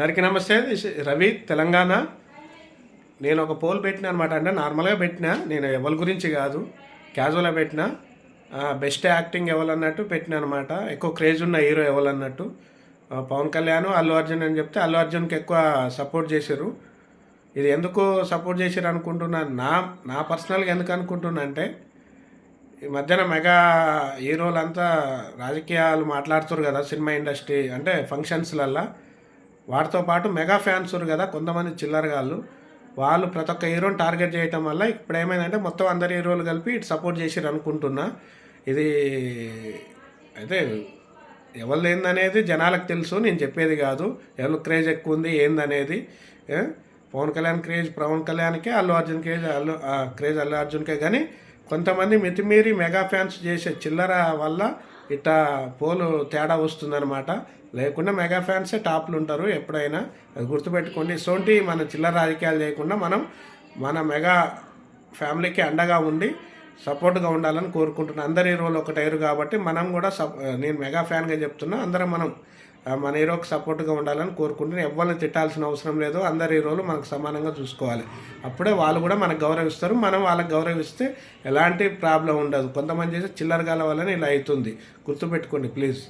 అందరికీ నమస్తే. రవి తెలంగాణ. నేను ఒక పోల్ పెట్టిన అనమాట అంటే నార్మల్గా పెట్టిన. నేను ఎవరి గురించి కాదు. క్యాజువల్గా పెట్టిన. బెస్ట్ యాక్టింగ్ ఎవరన్నట్టు పెట్టిన అనమాట ఎక్కువ క్రేజ్ ఉన్న హీరో ఎవరన్నట్టు. పవన్ కళ్యాణ్ అల్లు అర్జున్ అని చెప్తే అల్లు అర్జున్కి ఎక్కువ సపోర్ట్ చేశారు. ఇది ఎందుకు సపోర్ట్ చేశారు అనుకుంటున్నా. నా నా పర్సనల్గా ఎందుకు అనుకుంటున్నా అంటే ఈ మధ్యన మెగా హీరోలంతా రాజకీయాలు మాట్లాడుతారు కదా సినిమా ఇండస్ట్రీ. అంటే ఫంక్షన్స్లల్లో. వాటితో పాటు మెగా ఫ్యాన్స్ ఉన్నారు కదా కొంతమంది చిల్లరగాళ్ళు వాళ్ళు ప్రతి ఒక్క హీరోని టార్గెట్ చేయటం వల్ల ఇప్పుడు ఏమైందంటే మొత్తం అందరి హీరోలు కలిపి ఇటు సపోర్ట్ చేసిరు అనుకుంటున్నా. ఇది అయితే ఎవరిది ఏందనేది జనాలకు తెలుసు నేను చెప్పేది కాదు. ఎవరు క్రేజ్ ఎక్కువ ఉంది ఏందనేది పవన్ కళ్యాణ్ క్రేజ్ పవన్ కళ్యాణ్కే అల్లు అర్జున్ క్రేజ్ అల్లు క్రేజ్ అల్లు అర్జున్కే. కానీ కొంతమంది మితిమీరి మెగా ఫ్యాన్స్ చేసే చిల్లర వల్ల ఇట్లా పోలు తేడా వస్తుందన్నమాట. లేకుండా మెగా ఫ్యాన్సే టాప్లు ఉంటారు ఎప్పుడైనా. అది గుర్తుపెట్టుకోండి. సోంటి మన చిల్లర రాజకీయాలు చేయకుండా మనం మన మెగా ఫ్యామిలీకి అండగా ఉండి సపోర్ట్గా ఉండాలని కోరుకుంటున్నాను అందరి రోల్ ఒక టైరు కాబట్టి మనం కూడా సప్ నేను మెగా ఫ్యాన్గా చెప్తున్నా. అందరం మనం మన హీరోకి సపోర్ట్గా ఉండాలని కోరుకుంటున్నాను. ఎవరిని తిట్టాల్సిన అవసరం లేదు. అందరి హీరోలు మనకు సమానంగా చూసుకోవాలి. అప్పుడే వాళ్ళు కూడా మనకు గౌరవిస్తారు. మనం వాళ్ళకి గౌరవిస్తే ఎలాంటి ప్రాబ్లం ఉండదు. కొంతమంది చేసే చిల్లరగాల వల్లనే ఇలా అవుతుంది. గుర్తుపెట్టుకోండి ప్లీజ్.